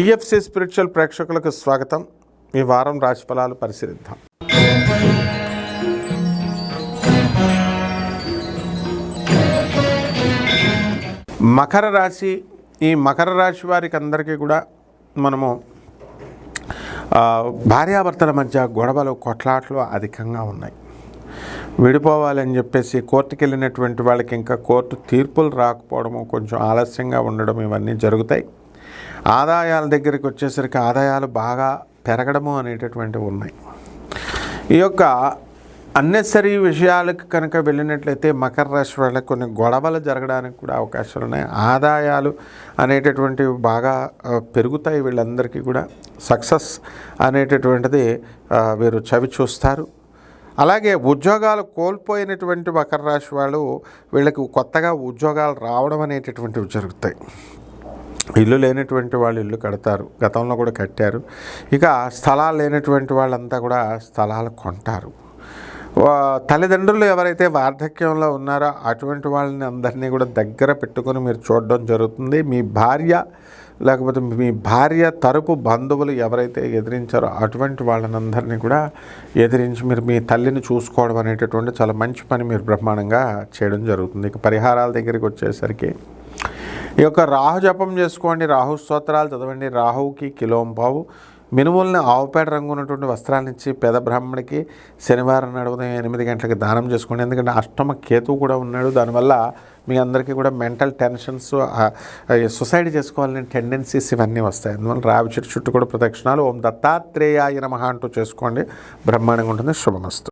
TFC spiritual ప్రేక్షకులకు స్వాగతం. ఈ వారం రాశిఫలాలు పరిశీలిద్దాం. మకర రాశి ఈ మకర రాశి వారికి అందరికీ కూడా మనము భార్యాభర్తల మధ్య గొడవలు కొట్లాట్లు అధికంగా ఉన్నాయి. విడిపోవాలని చెప్పేసి కోర్టుకి వెళ్ళినటువంటి వాళ్ళకి ఇంకా కోర్టు తీర్పులు రాకపోవడము కొంచెం ఆలస్యంగా ఉండడం ఇవన్నీ జరుగుతాయి. ఆదాయాల దగ్గరికి వచ్చేసరికి ఆదాయాలు బాగా పెరగడము అనేటటువంటివి ఉన్నాయి. ఈ యొక్క అన్నెసరీ విషయాలకు కనుక వెళ్ళినట్లయితే మకర రాశి వాళ్ళకి కొన్ని గొడవలు జరగడానికి కూడా అవకాశాలు ఉన్నాయి. ఆదాయాలు అనేటటువంటివి బాగా పెరుగుతాయి వీళ్ళందరికీ కూడా. సక్సెస్ అనేటటువంటిది వీరు చవి చూస్తారు. అలాగే ఉద్యోగాలు కోల్పోయినటువంటి మకర రాశి వాళ్ళు వీళ్ళకి కొత్తగా ఉద్యోగాలు రావడం అనేటటువంటివి జరుగుతాయి. ఇల్లు లేనటువంటి వాళ్ళు ఇల్లు కడతారు. గతంలో కూడా కట్టారు. ఇక స్థలాలు లేనటువంటి వాళ్ళంతా కూడా స్థలాలు కొంటారు. తల్లిదండ్రులు ఎవరైతే వార్ధక్యంలో ఉన్నారో అటువంటి వాళ్ళని అందరినీ కూడా దగ్గర పెట్టుకొని మీరు చూడడం జరుగుతుంది. మీ భార్య లేకపోతే మీ భార్య తరపు బంధువులు ఎవరైతే ఎదిరించారో అటువంటి వాళ్ళనందరినీ కూడా ఎదిరించి మీరు మీ తల్లిని చూసుకోవడం అనేటటువంటి చాలా మంచి పని మీరు బ్రహ్మాండంగా చేయడం జరుగుతుంది. ఇక పరిహారాల దగ్గరికి వచ్చేసరికి ఈ యొక్క రాహు జపం చేసుకోండి రాహు స్తోత్రాలు చదవండి రాహువుకి కిలోంబావు. మినుముల్ని ఆవుపేట రంగు ఉన్నటువంటి వస్త్రాలు ఇచ్చి పేద బ్రాహ్మణికి శనివారం నాడు ఉదయం ఎనిమిది గంటలకు దానం చేసుకోండి. ఎందుకంటే అష్టమ కేతువు కూడా ఉన్నాడు. దానివల్ల మీ అందరికీ కూడా మెంటల్ టెన్షన్స్ సుసైడ్ చేసుకోవాలనే టెండెన్సీస్ ఇవన్నీ వస్తాయి. అందువల్ల రావి చెట్టు చుట్టూ కూడా ప్రదక్షిణాలు. ఓం దత్తాత్రేయాయ నమః అంటూ చేసుకోండి. బ్రహ్మాండంగా ఉంటుంది. శుభమస్తు.